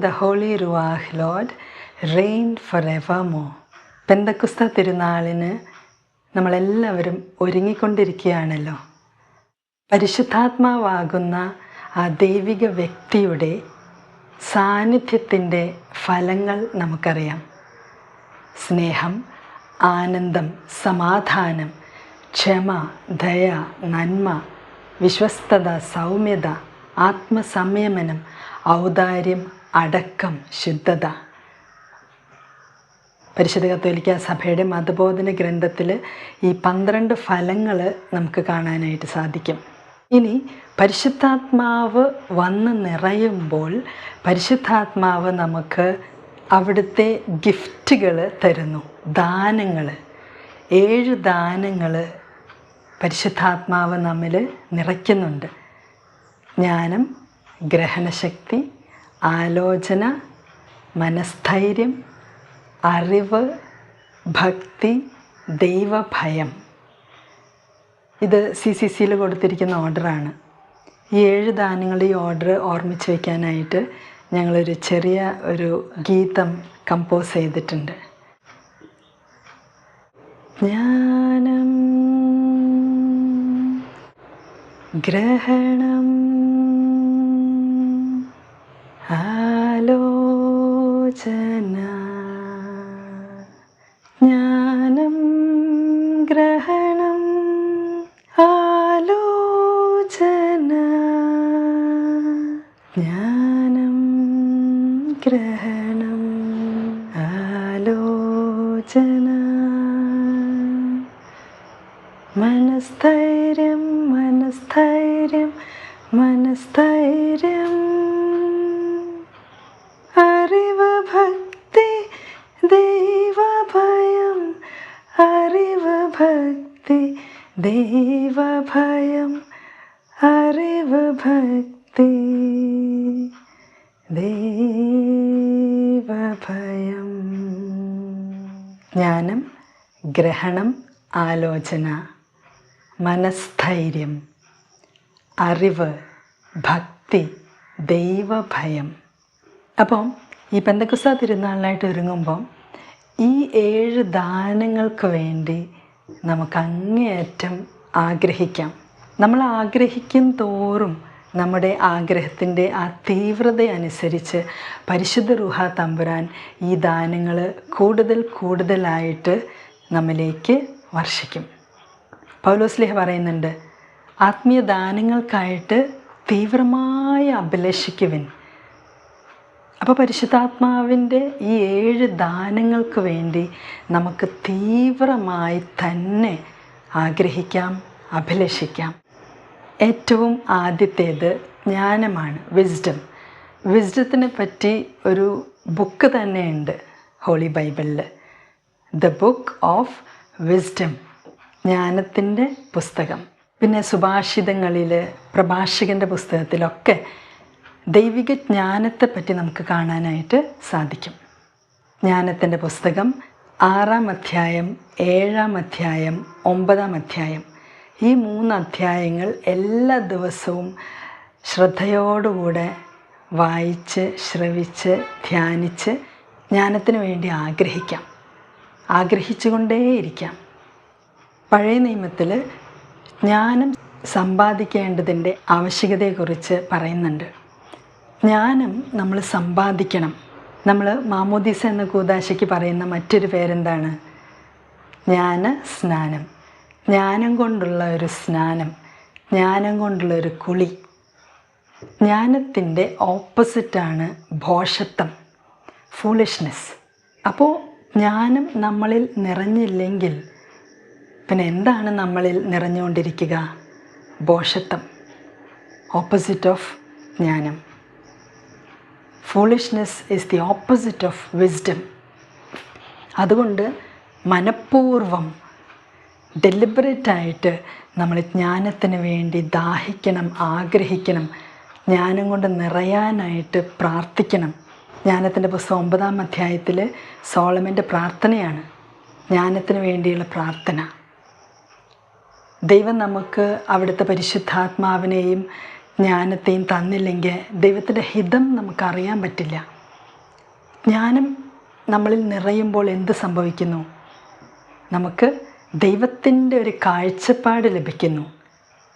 The holy റുവാഹ് lord rain for എവമോ പെന്തക്കുസ്ത തിരുനാളിന് നമ്മളെല്ലാവരും ഒരുങ്ങിക്കൊണ്ടിരിക്കുകയാണല്ലോ. പരിശുദ്ധാത്മാവാകുന്ന ആ ദൈവിക വ്യക്തിയുടെ സാന്നിധ്യത്തിന്റെ ഫലങ്ങൾ നമുക്കറിയാം. സ്നേഹം ആനന്ദം സമാധാനം ക്ഷമ ദയ നന്മ വിശ്വസ്തത സൗമ്യത ആത്മസംയമനം ഔദാര്യം അടക്കം ശുദ്ധത. പരിശുദ്ധ കത്തോലിക്ക സഭയുടെ മതബോധന ഗ്രന്ഥത്തിൽ ഈ പന്ത്രണ്ട് ഫലങ്ങൾ നമുക്ക് കാണാനായിട്ട് സാധിക്കും. ഇനി പരിശുദ്ധാത്മാവ് വന്ന് നിറയുമ്പോൾ പരിശുദ്ധാത്മാവ് നമുക്ക് അവിടുത്തെ ഗിഫ്റ്റുകൾ തരുന്നു ദാനങ്ങൾ. ഏഴ് ദാനങ്ങൾ പരിശുദ്ധാത്മാവ് നമ്മിൽ നിറയ്ക്കുന്നുണ്ട്. ജ്ഞാനം ഗ്രഹണശക്തി ആലോചന മനസ്ഥൈര്യം അറിവ് ഭക്തി ദൈവഭയം. ഇത് സി സി സിയിൽ കൊടുത്തിരിക്കുന്ന ഓർഡറാണ് ഈ ഏഴ് ദാനങ്ങളുടെ ഈ ഓർഡർ ഓർമ്മിച്ച് വയ്ക്കാനായിട്ട് ഞങ്ങളൊരു ചെറിയ ഒരു ഗീതം കമ്പോസ് ചെയ്തിട്ടുണ്ട്. ജ്ഞാനം ഗ്രഹണം ജ്ഞാനം ഗ്രഹണം ആലോചന. ജ്ഞാനം ഗ്രഹണം ആലോചന. മനസ്ഥൈര്യം ദൈവഭയം അറിവ് ഭക്തി. ദൈവഭയം. ജ്ഞാനം ഗ്രഹണം ആലോചന. മനസ്ഥൈര്യം. അറിവ് ഭക്തി ദൈവഭയം. അപ്പം ഈ പെന്തക്കുസ തിരുനാളിനായിട്ട് ഒരുങ്ങുമ്പം ഈ ഏഴ് ദാനങ്ങൾക്ക് വേണ്ടി നമുക്ക് അങ്ങേയറ്റം ആഗ്രഹിക്കാം. നമ്മൾ ആഗ്രഹിക്കും തോറും നമ്മുടെ ആഗ്രഹത്തിന്റെ ആ തീവ്രത അനുസരിച്ച് പരിശുദ്ധ റുഹ തമ്പുരാൻ ഈ ദാനങ്ങൾ കൂടുതൽ കൂടുതലായിട്ട് നമ്മിലേക്ക് വർഷിക്കും. പൗലോസ്ലിഹ പറയുന്നുണ്ട് ആത്മീയ ദാനങ്ങൾക്കായിട്ട് തീവ്രമായി അഭിലഷിക്കുവിൻ. അപ്പോൾ പരിശുദ്ധാത്മാവിന്റെ ഈ ഏഴ് ദാനങ്ങൾക്ക് വേണ്ടി നമുക്ക് തീവ്രമായി തന്നെ ആഗ്രഹിക്കാം അഭിലഷിക്കാം. ഏറ്റവും ആദ്യത്തേത് ജ്ഞാനമാണ് വിസ്ഡം വിസ്ഡത്തിനെ പറ്റി ഒരു ബുക്ക് തന്നെയുണ്ട് ഹോളി ബൈബിളിൽ ദ ബുക്ക് ഓഫ് വിസ്ഡം ജ്ഞാനത്തിന്റെ പുസ്തകം. പിന്നെ സുഭാഷിതങ്ങളിൽ പ്രഭാഷകന്റെ പുസ്തകത്തിലൊക്കെ ദൈവിക ജ്ഞാനത്തെ പറ്റി നമുക്ക് കാണാനായിട്ട് സാധിക്കും. ജ്ഞാനത്തിന്റെ പുസ്തകം ആറാം അധ്യായം ഏഴാം അധ്യായം ഒമ്പതാം അധ്യായം. ഈ മൂന്ന് അധ്യായങ്ങൾ എല്ലാ ദിവസവും ശ്രദ്ധയോടുകൂടെ വായിച്ച് ശ്രവിച്ച് ധ്യാനിച്ച് ജ്ഞാനത്തിന് വേണ്ടി ആഗ്രഹിക്കാം. ആഗ്രഹിച്ചുകൊണ്ടേയിരിക്കാം. പഴയ നിയമത്തിൽ ജ്ഞാനം സമ്പാദിക്കേണ്ടതിന്റെ ആവശ്യകതയെക്കുറിച്ച് പറയുന്നുണ്ട്. ജ്ഞാനം നമ്മൾ സമ്പാദിക്കണം. നമ്മൾ മാമോദീസ എന്ന കൂതാശയ്ക്ക് പറയുന്ന മറ്റൊരു പേരെന്താണ്? ജ്ഞാന സ്നാനം. ജ്ഞാനം കൊണ്ടുള്ള ഒരു സ്നാനം. ജ്ഞാനം കൊണ്ടുള്ള ഒരു കുളി. ജ്ഞാനത്തിന്റെ ഓപ്പോസിറ്റാണ് ഭോഷത്വം ഫൂളിഷ്നെസ് അപ്പോൾ ജ്ഞാനം നമ്മളിൽ നിറഞ്ഞില്ലെങ്കിൽ പിന്നെ എന്താണ് നമ്മളിൽ നിറഞ്ഞുകൊണ്ടിരിക്കുക? ഭോഷത്വം ഓപ്പോസിറ്റ് ഓഫ് ജ്ഞാനം. Foolishness is the opposite of wisdom അതുകൊണ്ട് മനഃപൂർവം ഡെലിബറേറ്റായിട്ട് നമ്മൾ ജ്ഞാനത്തിന് വേണ്ടി ദാഹിക്കണം ആഗ്രഹിക്കണം ജ്ഞാനം കൊണ്ട് നിറയാനായിട്ട് പ്രാർത്ഥിക്കണം. ജ്ഞാനത്തിന്റെ പുസ്തകം ഒമ്പതാം അധ്യായത്തിൽ സോളമന്റെ പ്രാർത്ഥനയാണ്. ജ്ഞാനത്തിന് വേണ്ടിയുള്ള പ്രാർത്ഥന. ദൈവം നമുക്ക് അവിടുത്തെ പരിശുദ്ധാത്മാവിനെയും ജ്ഞാനത്തെയും തന്നില്ലെങ്കിൽ ദൈവത്തിന്റെ ഹിതം നമുക്കറിയാൻ പറ്റില്ല. ജ്ഞാനം നമ്മളിൽ നിറയുമ്പോൾ എന്ത് സംഭവിക്കുന്നു? നമുക്ക് ദൈവത്തിന്റെ ഒരു കാഴ്ചപ്പാട് ലഭിക്കുന്നു.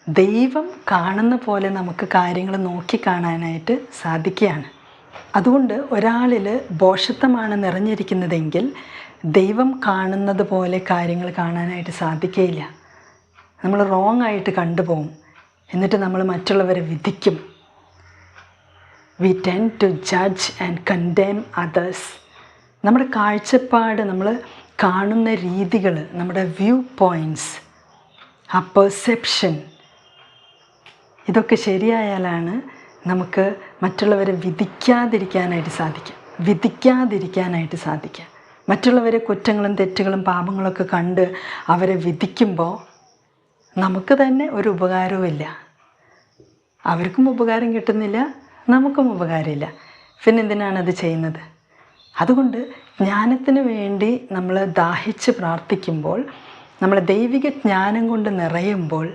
ദൈവം കാണുന്ന പോലെ നമുക്ക് കാര്യങ്ങൾ നോക്കിക്കാണാനായിട്ട് സാധിക്കുകയാണ്. അതുകൊണ്ട് ഒരാളിൽ ബോഷത്വമാണ് നിറഞ്ഞിരിക്കുന്നതെങ്കിൽ ദൈവം കാണുന്നത് പോലെ കാര്യങ്ങൾ കാണാനായിട്ട് സാധിക്കുകയില്ല. നമ്മൾ റോങ് ആയിട്ട് കണ്ടുപോകും. എന്നിട്ട് നമ്മൾ മറ്റുള്ളവരെ വിധിക്കും. We tend to judge and condemn others നമ്മുടെ കാഴ്ചപ്പാട് നമ്മൾ കാണുന്ന രീതികൾ നമ്മുടെ വ്യൂ പോയിന്റ്സ് ആ പെർസെപ്ഷൻ ഇതൊക്കെ ശരിയായാലാണ് നമുക്ക് മറ്റുള്ളവരെ വിധിക്കാതിരിക്കാനായിട്ട് സാധിക്കുക. വിധിക്കാതിരിക്കാനായിട്ട് സാധിക്കുക. മറ്റുള്ളവരെ കുറ്റങ്ങളും തെറ്റുകളും പാപങ്ങളൊക്കെ കണ്ട് അവരെ വിധിക്കുമ്പോൾ നമുക്ക് തന്നെ ഒരു ഉപകാരവുമില്ല. അവർക്കും ഉപകാരം കിട്ടുന്നില്ല നമുക്കും ഉപകാരമില്ല. പിന്നെ എന്തിനാണ് അത് ചെയ്യുന്നത്? അതുകൊണ്ട് ജ്ഞാനത്തിന് വേണ്ടി നമ്മൾ ദാഹിച്ച് പ്രാർത്ഥിക്കുമ്പോൾ നമ്മൾ ദൈവിക ജ്ഞാനം കൊണ്ട് നിറയുമ്പോൾ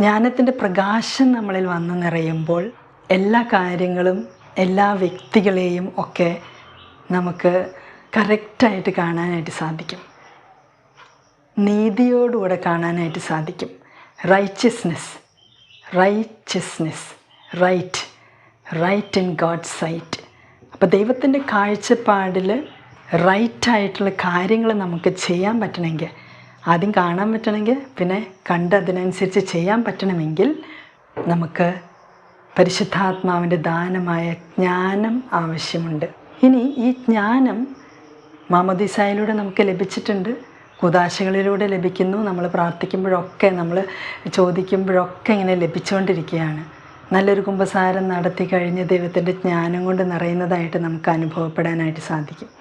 ജ്ഞാനത്തിന്റെ പ്രകാശം നമ്മളിൽ വന്ന് നിറയുമ്പോൾ എല്ലാ കാര്യങ്ങളും എല്ലാ വ്യക്തികളെയും ഒക്കെ നമുക്ക് കറക്റ്റായിട്ട് കാണാനായിട്ട് സാധിക്കും. നീതിയോടുകൂടെ കാണാനായിട്ട് സാധിക്കും. Righteousness righteousness right right in God sight അപ്പോൾ ദൈവത്തിന്റെ കാഴ്ചപ്പാടിൽ റൈറ്റായിട്ടുള്ള കാര്യങ്ങൾ നമുക്ക് ചെയ്യാൻ പറ്റണമെങ്കിൽ ആദ്യം കാണാൻ പറ്റണമെങ്കിൽ പിന്നെ കണ്ട് അതിനനുസരിച്ച് ചെയ്യാൻ പറ്റണമെങ്കിൽ നമുക്ക് പരിശുദ്ധാത്മാവിന്റെ ദാനമായ ജ്ഞാനം ആവശ്യമുണ്ട്. ഇനി ഈ ജ്ഞാനം മാമോദിസായിലൂടെ നമുക്ക് ലഭിച്ചിട്ടുണ്ട്. കുതാശകളിലൂടെ ലഭിക്കുന്നു. നമ്മൾ പ്രാർത്ഥിക്കുമ്പോഴൊക്കെ നമ്മൾ ചോദിക്കുമ്പോഴൊക്കെ ഇങ്ങനെ ലഭിച്ചുകൊണ്ടിരിക്കുകയാണ്. നല്ലൊരു കുമ്പസാരം നടത്തി കഴിഞ്ഞ് ദൈവത്തിന്റെ ജ്ഞാനം കൊണ്ട് നിറയുന്നതായിട്ട് നമുക്ക് അനുഭവപ്പെടാനായിട്ട് സാധിക്കും.